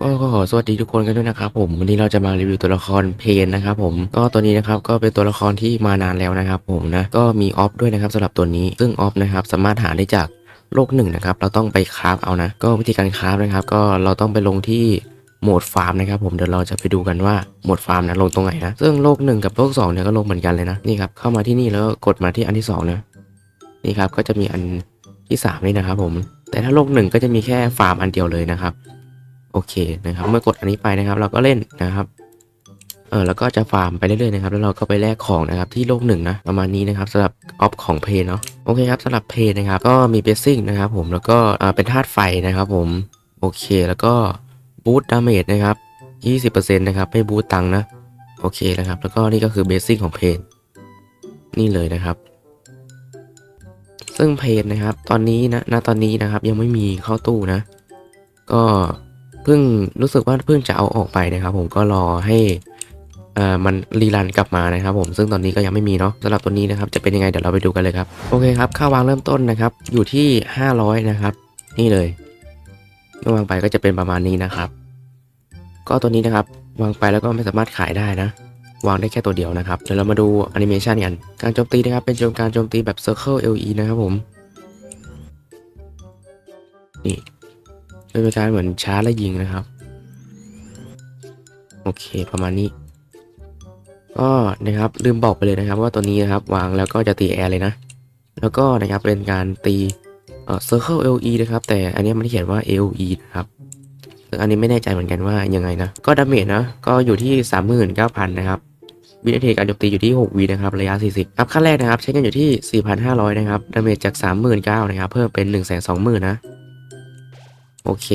ก็ขอสวัสดีทุกคนกันด้วยนะครับผมวันนี้เราจะมารีวิวตัวละครเพนนะครับผมก็ตัวนี้นะครับก็เป็นตัวละครที่มานานแล้วนะครับผมนะก็มีออฟด้วยนะครับสำหรับตัวนี้ซึ่งออฟนะครับสามารถหาได้จากโลกหนึ่งนะครับเราต้องไปคราฟเอานะ ก็วิธีการคราฟนะครับ ก็เราต้องไปลงที่โหมดฟาร์มนะครับผมเดี๋ยวเราจะไปดูกันว่าโหมดฟาร์มนะลงตรงไหนนะซึ่งโลกหนึ่งกับโลกสองเนี่ยก็ลงเหมือนกันเลยนะนี่ครับเข้ามาที่นี่แล้วก็กดมาที่อันที่สองนะนี่ครับก็จะมีอันที่สามนี่นะครับผมแต่ถ้าโลกหนึ่งก็จะมีแค่ฟาร์มอันเดียวเลยนะครับ โอเคนะครับ เมื่อกดอันนี้ไปนะครับ เราก็เล่นนะครับเออแล้วก็จะฟาร์มไปเรื่อยๆนะครับแล้วเราก็ไปแลกของนะครับที่โลกหนึ่งนะประมาณนี้นะครับสำหรับออฟของเพย์เนาะโอเคครับสำหรับเพย์นะครับก็มีเบสซิ่งนะครับผมแล้วก็อ่าเป็นธาตุไฟนะครับผมโอเคแล้วก็บูตดาเมจนะครับ20%นะครับไม่บูตตังนะโอเคนะครับแล้วก็นี่ก็คือเบสซิ่งของเพย์นี่เลยนะครับ ซึ่งเพย์นะครับตอนนี้นะณตอนนี้นะครับยังไม่มีเข้าตู้นะ ก็ เพิ่งรู้สึกว่าเพิ่งจะเอาออกไปนะครับ ผมก็รอให้เอ่อมันรีรันกลับมานะครับผมซึ่งตอนนี้ก็ยังไม่มีเนาะสำหรับตัวนี้นะครับจะเป็นยังไงเดี๋ยวเราไปดูกันเลยครับโอเคครับค่าวางเริ่มต้นนะครับ อยู่ที่ 500 นะครับ นี่เลยเมื่อวางไปก็จะเป็นประมาณนี้นะครับ ก็ตัวนี้นะครับวางไปแล้วก็ไม่สามารถขายได้นะ วางได้แค่ตัวเดียวนะครับเดี๋ยวเรามาดูแอนิเมชันกันการโจมตีนะครับเป็นโจมการโจมตีแบบ Circle LE นะครับผมนี่ เป็นการเหมือนช้าและยิงนะครับ โอเคประมาณนี้ ก็นะครับลืมบอกไปเลยนะครับว่าตัวนี้นะครับวางแล้วก็จะตีแอร์เลยนะ แล้วก็นะครับเป็นการตีเอ่อ circle LE นะครับ แต่อันนี้มันเขียนว่า LE นะครับซึ่งอันนี้ไม่แน่ใจเหมือนกันว่ายังไงนะ ก็ดาเมจนะ ก็อยู่ที่ 39,000 นะครับ วินาทีการโจมตีอยู่ที่ 6วีนะครับ ระยะ 40 อัพขั้นแรกนะครับ ใช้กันอยู่ที่ 4,500 นะครับ ดาเมจจาก 39,000 นะครับ เพิ่มเป็น 120,000 นะ โอเค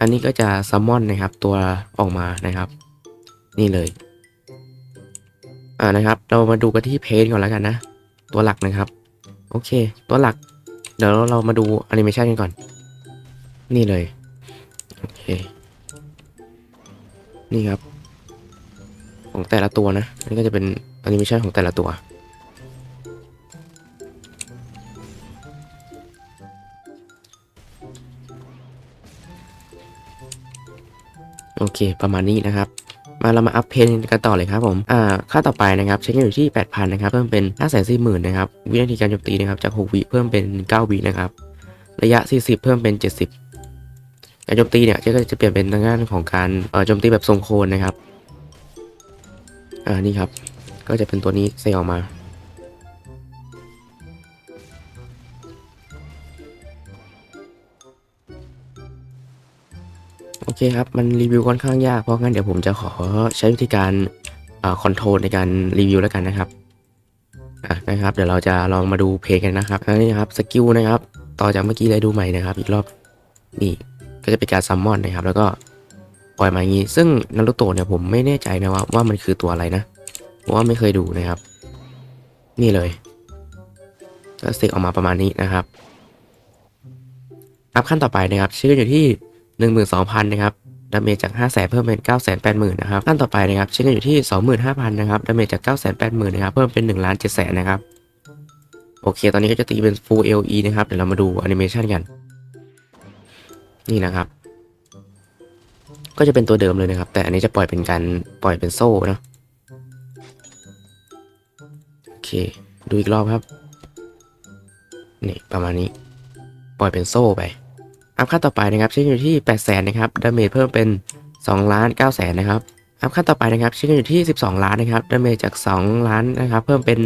อันนี้ก็จะซัมมอนนะครับตัวออกมานะครับ นี่เลย อ่านะครับ เรามาดูกันที่เพจก่อนแล้วกันนะ ตัวหลักนะครับ โอเค ตัวหลัก เดี๋ยวเรามาดูแอนิเมชันกันก่อน นี่เลย โอเค นี่ครับ ของแต่ละตัวนะนนี้ก็จะเป็นแอนิเมชันของแต่ละตัว โอเค ประมาณนี้นะครับมาเรามาอัพเพนกันต่อเลยครับผม อ่า ค่าต่อไปนะครับใช้เงินอยู่ที่ 8,000 นะครับ เพิ่มเป็น 5 4 0 0 0 0 นะครับ วินาทีการโจมตีนะครับ จาก 6 วิเพิ่มเป็น 9 วินะครับ ระยะ 40 เพิ่มเป็น 70 การโจมตีเนี่ยก็จะเปลี่ยนเป็นทางด้านของการ เอ่อ โจมตีแบบทรงโคนนะครับ อ่า นี่ครับ ก็จะเป็นตัวนี้ใส่ออกมา เคครับมันรีวิวค่อนข้างยากเพราะงั้นเดี๋ยวผมจะขอใช้วิธีการคอนโทรลในการรีวิวแล้วกันนะครับนะครับ เดี๋ยวเราจะลองมาดูเพลงกันนะครับนนี้นะครับสกิลนะครับ ต่อจากเมื่อกี้เลยดูใหม่นะครับ อีกรอบนี่ก็จะเป็นการซัมมอนนะครับ แล้วก็ปล่อยมาอย่างนี้ ซึ่งนารุโตะเนี่ยผมไม่แน่ใจนะว่าว่ามันคือตัวอะไรนะเพราะว่าไม่เคยดูนะครับ นี่เลยก็สติกออกมาประมาณนี้นะครับอัพขั้นต่อไปนะครับ ชื่ออยู่ที่ 12,000นะครับดาเมจจาก 500,000เพิ่มเป็น 980,000นะครับขั้นต่อไปนะครับเช็คกันอยู่ที่ 25,000นะครับดาเมจจาก 980,000นะครับเพิ่มเป็น1ล้าน7แสนนะครับโอเค ตอนนี้ก็จะตีเป็น Full LE นะครับเดี๋ยวเรามาดูแอนิเมชันกัน นี่นะครับ ก็จะเป็นตัวเดิมเลยนะครับ แต่อันนี้จะปล่อยเป็นการปล่อยเป็นโซ่เนะโอเค ดูอีกรอบครับ นี่ประมาณนี้ ปล่อยเป็นโซ่ไป อัพขั้นต่อไปนะครับเช็คอยู่ที่8 0 0 0 0นะครับดาเมจเพิ่มเป็น2ล้าน9แสนนะครับอัพขั้นต่อไปนะครับเช็คอยู่ที่ 12 ล้านนะครับดาเมจจาก 2 ล้านนะครับเพิ่มเป็น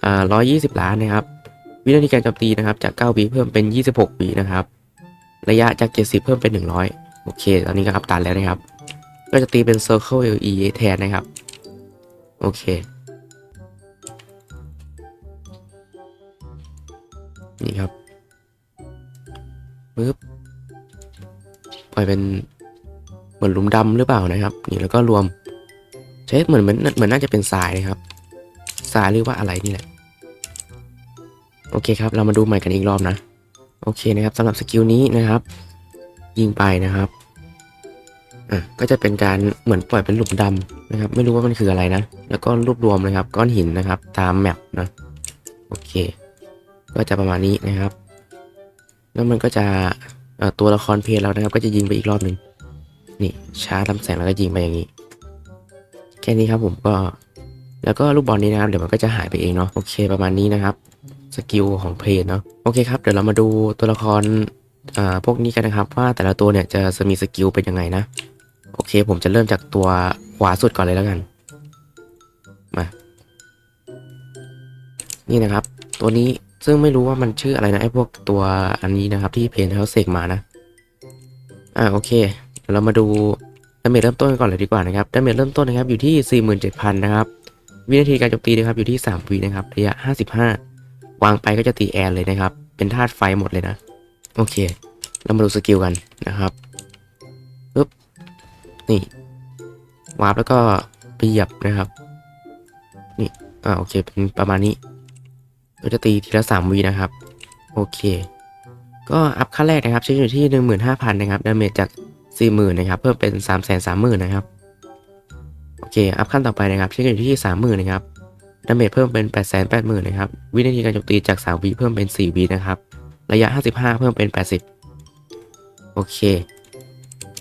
เอ่อ120 ล้านนะครับวินาทีการโจมตีนะครับจาก9วิเพิ่มเป็น 26วินะครับระยะจาก 70 เพิ่มเป็น 100 โอเค ตอนนี้ก็อัพตันแล้วนะครับ ก็จะตีเป็น Circle LE แทนนะครับ โอเค นี่ครับปึ๊บ ปล่อยเป็นเหมือนหลุมดำหรือเปล่านะครับ นี่แล้วก็รวมใช้เหมือนเหมือนเหมือนน่าจะเป็นทรายนะครับทรายหรือว่าอะไรนี่แหละ โอเคครับ เรามาดูใหม่กันอีกรอบนะ โอเคนะครับสำหรับสกิลนี้นะครับ ยิงไปนะครับอะก็จะเป็นการเหมือนปล่อยเป็นหลุมดำนะครับ ไม่รู้ว่ามันคืออะไรนะ แล้วก็รวบรวมนะครับ ก้อนหินนะครับ ตามแมปนะโอเค ก็จะประมาณนี้นะครับ แล้วมันก็จะ ตัวละครเพลเรานะครับ ก็จะยิงไปอีกรอบหนึ่งนี่ชาร์จลำแสงแล้วก็ยิงไปอย่างนี้ แค่นี้ครับผมก็แล้วก็ลูกบอลนี้นะครับเดี๋ยวมันก็จะหายไปเองเนาะโอเคประมาณนี้นะครับสกิลของเพลนเนาะโอเคครับเดี๋ยวเรามาดูตัวละครอ่าพวกนี้กันนะครับ ว่าแต่ละตัวเนี่ยจะมีสกิลเป็นยังไงนะโอเค ผมจะเริ่มจากตัวขวาสุดก่อนเลยแล้วกันมานี่นะครับ ตัวนี้ ซึ่งไม่รู้ว่ามันชื่ออะไรนะไอ้พวกตัวอันนี้นะครับที่เพนเขาเสกมานะ อ่าโอเคเดี๋ยวเรามาดูดาเมจเริ่มต้นกันก่อนเลยดีกว่านะครับดาเมจเริ่มต้นนะครับอยู่ที่ 47,000 นะครับ วินาทีการโจมตีนะครับอยู่ที่ 3 วินะครับระยะ 55 วางไปก็จะตีแอนเลยนะครับ เป็นธาตุไฟหมดเลยนะ โอเค เรามาดูสกิลกันนะครับปึ๊บนี่วาร์ปแล้วก็ไปเหยียบนะครับ นี่อ่าโอเคเป็นประมาณนี้ ก็จะตีทีละสามวีนะครับ โอเค ก็อัพขั้นแรกนะครับใช้อยู่ที่15,000นะครับดาเมจจาก40,000นะครับ เพิ่มเป็น330,000นะครับ โอเค อัพขั้นต่อไปนะครับใช้อยู่ที่30,000นะครับดาเมจเพิ่มเป็น880,000นะครับ วินาทีการโจมตีจาก3วิเพิ่มเป็น4วินะครับ ระยะ55เพิ่มเป็น80โอเค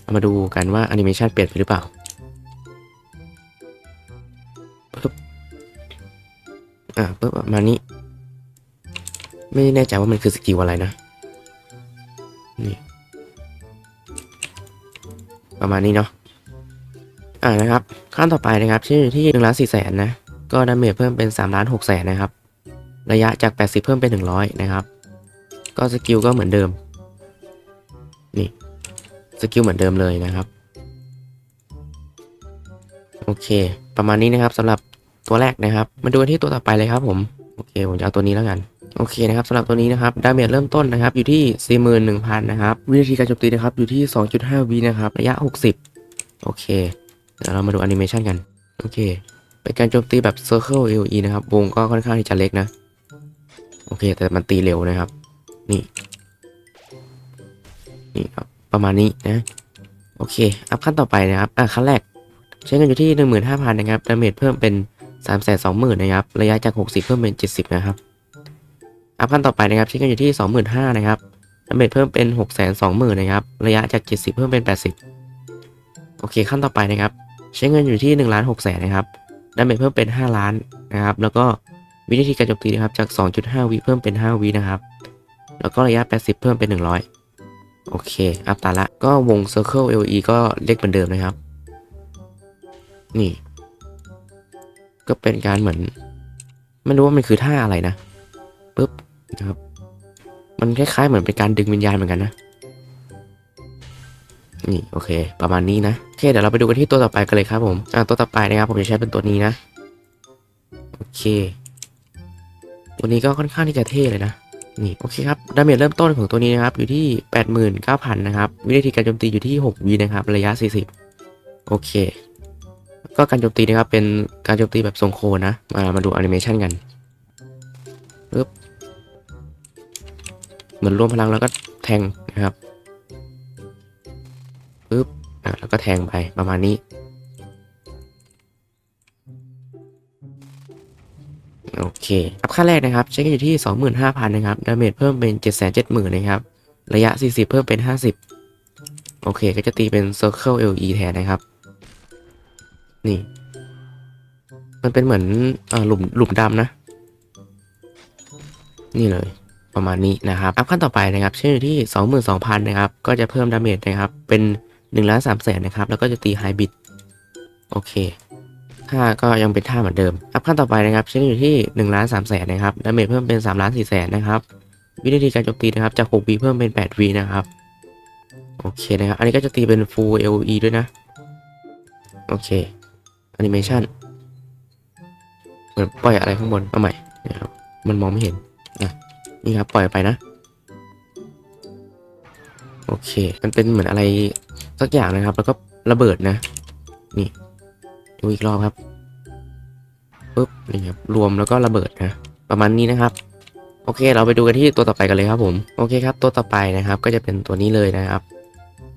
เอามาดูกันว่าแอนิเมชันเปลี่ยนไปหรือเปล่าปึ๊บอ่าปึ๊บประมานี้ ไม่แน่ใจว่ามันคือสกิลอะไรนะ นี่ ประมาณนี้เนาะ อ่านะครับ ขั้นต่อไปนะครับ ชื่อที่1ล้าน4แสนนะ ก็ดาเมจเพิ่มเป็น3ล้าน6แสนนะครับ ระยะจาก 80 เพิ่มเป็น 100 นะครับ ก็สกิลก็เหมือนเดิม นี่ สกิลเหมือนเดิมเลยนะครับ โอเค ประมาณนี้นะครับสำหรับตัวแรกนะครับ มาดูที่ตัวต่อไปเลยครับผม โอเค ผมจะเอาตัวนี้แล้วกัน โอเคนะครับสำหรับตัวนี้นะครับดาเมจเริ่มต้นนะครับอยู่ที่ 41,000 นะครับ วินาทีการโจมตีนะครับอยู่ที่ 2.5วินะครับระยะ 60 โอเค เดี๋ยวเรามาดูแอนิเมชันกัน โอเค เป็นการโจมตีแบบ Circle AOE นะครับ วงก็ค่อนข้างที่จะเล็กนะ โอเค แต่มันตีเร็วนะครับ นี่ นี่ครับ ประมาณนี้นะ โอเค อัพขั้นต่อไปนะครับ อะขั้นแรก ใช้เงินอยู่ที่ 15,000 นะครับดาเมจเพิ่มเป็น 320,000 นะครับ ระยะจาก 60 เพิ่มเป็น 70 นะครับ อัพขั้นต่อไปนะครับใช้เงินอยู่ที่25,000นะครับดาเมจเพิ่มเป็น 620,000นะครับ ระยะจาก 70 เพิ่มเป็น 80 โอเคขั้นต่อไปนะครับ ใช้เงินอยู่ที่1ล้าน6แสนนะครับดาเมจเพิ่มเป็น 5 ล้านนะครับ แล้วก็วิธีการโจมตีนะครับ จาก 2.5 วิเพิ่มเป็น 5 วินะครับ แล้วก็ระยะ 80 เพิ่มเป็น 100 โอเค อัพตาละ ก็วง Circle LE ก็เล็กเหมือนเดิมนะครับ นี่ ก็เป็นการเหมือน ไม่รู้ว่ามันคือท่าอะไรนะปุ๊บ นะครับ มันคล้ายๆเหมือนเป็นการดึงวิญญาณเหมือนกันนะ นี่โอเค ประมาณนี้นะ โอเคเดี๋ยวเราไปดูกันที่ตัวต่อไปกันเลยครับผม อ่าตัวต่อไปนะครับผมจะใช้เป็นตัวนี้นะ โอเค ตัวนี้ก็ค่อนข้างที่จะเท่เลยนะนี่โอเคครับดาเมจเริ่มต้นของตัวนี้นะครับ อยู่ที่ 89,000 นะครับวิธีการโจมตีอยู่ที่ 6วินะครับ ระยะ 40 โอเค ก็การโจมตีนะครับเป็นการโจมตีแบบทรงโคนนะมามาดูแอนิเมชันกันปึ๊บ เหมือนรวมพลังแล้วก็แทงนะครับปึ๊บอะแล้วก็แทงไปประมาณนี้โอเค อัพค่าแรกนะครับ ใช้กันอยู่ที่ 25,000 นะครับ ดาเมจเพิ่มเป็น 770,000 นะครับ ระยะ 40 เพิ่มเป็น 50 โอเค ก็จะตีเป็น Circle LE แทนนะครับ นี่ มันเป็นเหมือนอ่อหลุมหลุมดำนะ นี่เลย ประมาณนี้นะครับ อัพขั้นต่อไปนะครับใช้อยู่ที่ 22,000นะครับก็จะเพิ่มดาเมจนะครับเป็น1ล้าน3แสนนะครับแล้วก็จะตีไฮบิดโอเคท่าก็ยังเป็นท่าเหมือนเดิม อัพขั้นต่อไปนะครับใช้อยู่ที่1ล้าน3แสนนะครับดาเมจเพิ่มเป็น3ล้าน4แสนนะครับวิธีการโจมตีนะครับจาก6วีเพิ่มเป็น8วีนะครับโอเคนะครับ อันนี้ก็จะตีเป็น full LE ด้วยนะ โอเคแอนิเมชันเหมือนปล่อยอะไรข้างบนเอาใหม่นะครับ มันมองไม่เห็นอะ นี่ครับปล่อยไปนะ โอเค มันเป็นเหมือนอะไรสักอย่างนะครับ แล้วก็ระเบิดนะ นี่ ดูอีกรอบครับปุ๊บนี่ครับรวมแล้วก็ระเบิดนะ ประมาณนี้นะครับ โอเค เราไปดูกันที่ตัวต่อไปกันเลยครับผมโอเคครับ ตัวต่อไปนะครับ ก็จะเป็นตัวนี้เลยนะครับ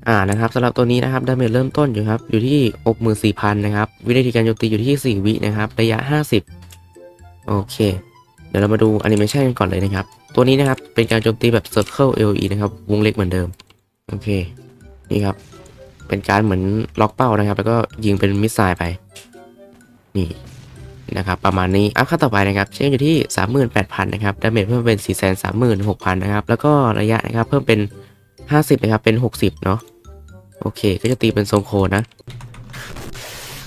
อ่านะครับสำหรับตัวนี้นะครับดาเมจเริ่มต้นอยู่ครับอยู่ที่64,000นะครับ วิธีการโจมตีอยู่ที่ 4 วินะครับ ระยะ 50 โอเค เดี๋ยวเรามาดูแอนิเมชันกันก่อนเลยนะครับ ตัวนี้นะครับ เป็นการโจมตีแบบ Circle LE นะครับ วงเล็กเหมือนเดิม โอเค นี่ครับ เป็นการเหมือนล็อกเป้านะครับ แล้วก็ยิงเป็นมิสไซล์ไป นี่นะครับ ประมาณนี้ อัพขั้นต่อไปนะครับ เช่นอยู่ที่ 38,000 นะครับ ดาเมจเพิ่มเป็น 436,000 นะครับ แล้วก็ระยะนะครับ เพิ่มเป็น 50 นะครับ เป็น 60 เนาะ โอเค ก็จะตีเป็นทรงโคนนะ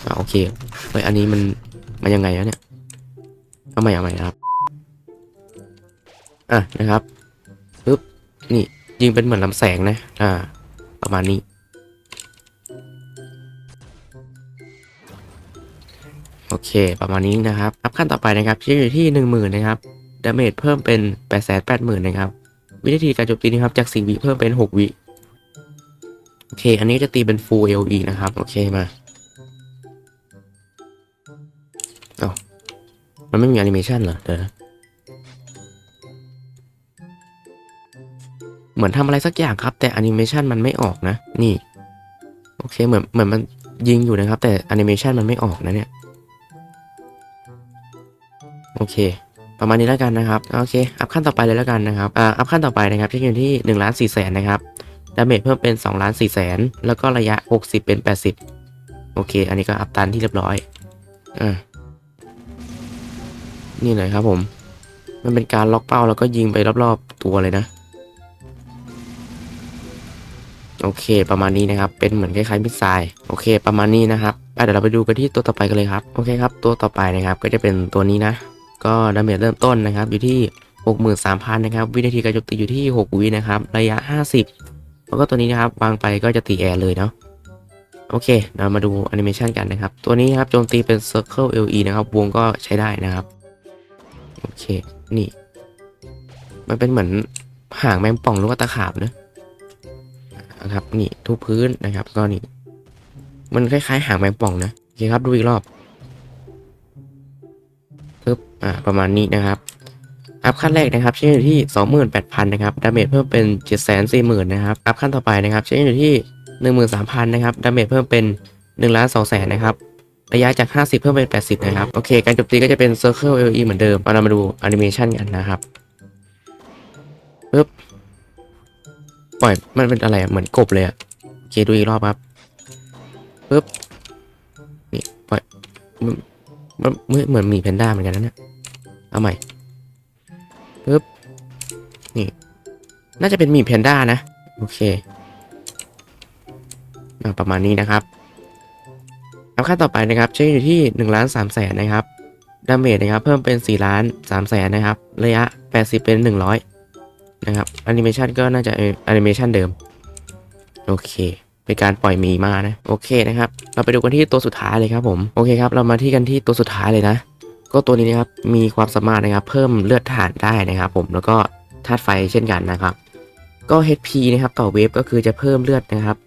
อ่าโอเค เฮ้ย อันนี้มัน มันยังไงวะเนี่ย เอาใหม่เอาใหม่นะครับ อะนะครับปึ๊บนี่ยิงเป็นเหมือนลำแสงนะ อ่า ประมาณนี้ โอเค ประมาณนี้นะครับ อัพขั้นต่อไปนะครับที่อยู่ที่หนึ่งหมื่นนะครับดาเมจเพิ่มเป็นแปดแสนแปดหมื่นนะครับ วิธีการโจมตีนะครับ จากสี่วิเพิ่มเป็นหกวิโอเค อันนี้จะตีเป็น full LE นะครับ โอเคมาเอ้ามันไม่มีแอนิเมชันเหรอ เดี๋ยวนะ เหมือนทำอะไรสักอย่างครับ แต่แอนิเมชันมันไม่ออกนะ นี่ โอเคเหมือนเหมือนมันยิงอยู่นะครับ แต่แอนิเมชันมันไม่ออกนะเนี่ย โอเค ประมาณนี้แล้วกันนะครับ โอเค อัพขั้นต่อไปเลยแล้วกันนะครับ อ่า อัพขั้นต่อไปนะครับที่อยู่ที่1นึ่งล้านสี่แสนนะครับดาเมจเพิ่มเป็น2ล้าน4แสนแล้วก็ระยะ 60 เป็น 80 โอเค อันนี้ก็อัพตันที่เรียบร้อยอ่านี่เลยครับผม มันเป็นการล็อกเป้าแล้วก็ยิงไปรอบๆตัวเลยนะ โอเค ประมาณนี้นะครับ เป็นเหมือนคล้ายๆมิสไซล์โอเค ประมาณนี้นะครับเดี๋ยวเราไปดูกันที่ตัวต่อไปกันเลยครับ โอเคครับ ตัวต่อไปนะครับก็จะเป็นตัวนี้นะ ก็ดาเมจเริ่มต้นนะครับ อยู่ที่ 63,000 นะครับ วินาทีการโจมตีอยู่ที่ 6 วินะครับ ระยะ 50 แล้วก็ตัวนี้นะครับ วางไปก็จะตีแอร์เลยเนาะ โอเค เรามาดูแอนิเมชันกันนะครับ ตัวนี้ครับโจมตีเป็น Circle LE นะครับ วงก็ใช้ได้นะครับ โอเค นี่ มันเป็นเหมือนหางแมงป่องหรือว่าตะขาบนะ นะครับ นี่ทุบพื้นนะครับ ก็นี่ มันคล้ายๆหางแมงป่องนะโอเคครับดูอีกรอบปึ๊บอ่าประมาณนี้นะครับ อัพขั้นแรกนะครับใช้อยู่ที่ 28,000นะครับดาเมจเพิ่มเป็น 740,000นะครับอัพขั้นต่อไปนะครับใช้อยู่ที่ 13,000นะครับดาเมจเพิ่มเป็น1ล้าน2แสนนะครับระยะจาก 50 เพิ่มเป็น 80 นะครับ โอเค การโจมตีก็จะเป็น Circle LE เหมือนเดิม เรามาดูแอนิเมชันกันนะครับ ปล่อยมันเป็นอะไรเหมือนกบเลยอะโอเคดูอีกรอบครับปึ๊บนี่ปล่อยมันเหมือนหมีแพนด้าเหมือนกันนะเนี่ยเอาใหม่ปึ๊บนี่น่าจะเป็นหมีแพนด้านะโอเคอประมาณนี้นะครับเอาขั้นต่อไปนะครับใช้อยู่ที่1ล้าน3แสนนะครับดาเมจนะครับเพิ่มเป็น4ล้าน3แสนนะครับ ระยะ 80 เป็น 100 นะครับแอนิเมชันก็น่าจะแอนิเมชันเดิม โอเคเป็นการปล่อยมีมานะ โอเคนะครับ เราไปดูกันที่ตัวสุดท้ายเลยครับผม โอเคครับ เรามาที่กันที่ตัวสุดท้ายเลยนะ ก็ตัวนี้นะครับ มีความสามารถนะครับ เพิ่มเลือดถ่านได้นะครับผม แล้วก็ธาตุไฟเช่นกันนะครับ ก็ HP นะครับต่อเวฟก็คือจะเพิ่มเลือดนะครับ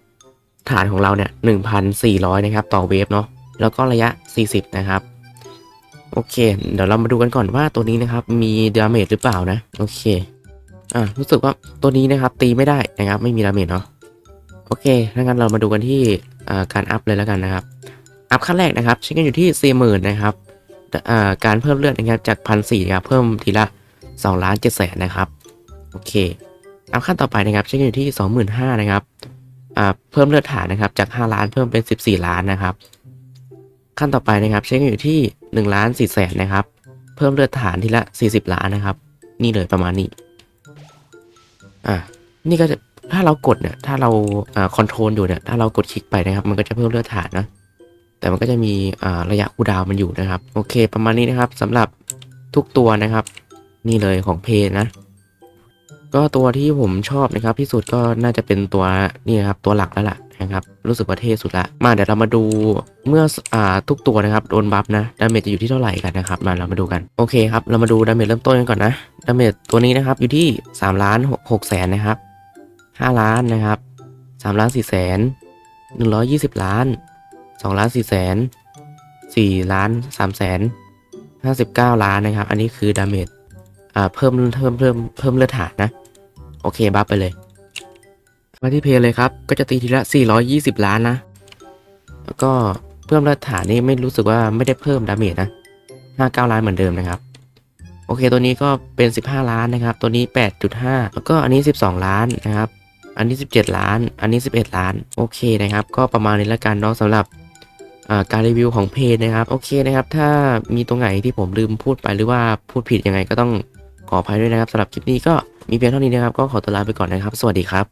ฐานของเราเนี่ย1,400 นะครับ ต่อเวฟเนาะ แล้วก็ระยะ 40 นะครับ โอเค เดี๋ยวเรามาดูกันก่อนว่าตัวนี้นะครับ มีดาเมจหรือเปล่านะ โอเค อ่ารู้สึกว่าตัวนี้นะครับตีไม่ได้นะครับ ไม่มีดาเมจเนาะโอเคถ้างั้นเรามาดูกันที่การอัพเลยแล้วกันนะครับ อัพขั้นแรกนะครับใช้กันอยู่ที่ 40,000นะครับการเพิ่มเลือดนะครับจากพันสี่ครับเพิ่มทีละ2ล้าน7แสนนะครับโอเคอัพขั้นต่อไปนะครับใช้กันอยู่ที่ 25,000นะครับเพิ่มเลือดฐานนะครับจาก 5 ล้านเพิ่มเป็น 14 ล้านนะครับ ขั้นต่อไปนะครับใช้กันอยู่ที่1ล้าน4แสนนะครับ เพิ่มเลือดฐานทีละ 40 ล้านนะครับ นี่เลยประมาณนี้ อ่านี่ก็จะถ้าเรากดเนี่ยถ้าเราอ่าคอนโทรลอยู่เนี่ยถ้าเรากดคลิกไปนะครับ มันก็จะเพิ่มเลือดฐานนะแต่มันก็จะมีอ่าระยะคูดาวมันอยู่นะครับ โอเค ประมาณนี้นะครับสำหรับทุกตัวนะครับ นี่เลยของเพย์นะ ก็ตัวที่ผมชอบนะครับ ที่สุดก็น่าจะเป็นตัวนี่นะครับตัวหลักแล้วล่ะ นะครับ รู้สึกว่าเท่สุดละ มาเดี๋ยวเรามาดูเมื่ออ่าทุกตัวนะครับโดนบัฟนะดาเมจจะอยู่ที่เท่าไหร่กันนะครับมาเรามาดูกันโอเคครับเรามาดูดาเมจเริ่มต้นกันก่อนนะดาเมจตัวนี้นะครับอยู่ที่3ล้าน6แสนนะครับ5ล้านนะครับ3ล้าน4แสน120 ล้าน2ล้าน4แสน4ล้าน3แสน59 ล้านนะครับ อันนี้คือดาเมจอ่าเพิ่มเพิ่มเพิ่มเพิ่มเลือดฐานนะ โอเค บัฟไปเลย มาที่เพย์เลยครับ ก็จะตีทีละ 420 ล้านนะ แล้วก็เพิ่มเลือดฐานนี่ไม่รู้สึกว่าไม่ได้เพิ่มดาเมจนะ 59 ล้านเหมือนเดิมนะครับ โอเคตัวนี้ก็เป็น 15 ล้านนะครับ ตัวนี้ 8.5 แล้วก็อันนี้ 12 ล้านนะครับ อันนี้ 17 ล้าน อันนี้ 11 ล้าน โอเคนะครับ ก็ประมาณนี้ละกันเนาะสำหรับการรีวิวของเพจนะครับ โอเคนะครับ ถ้ามีตรงไหนที่ผมลืมพูดไปหรือว่าพูดผิดยังไงก็ต้องขออภัยด้วยนะครับสำหรับคลิปนี้ก็มีเพียงเท่านี้นะครับ ก็ขอตัวลาไปก่อนนะครับ สวัสดีครับ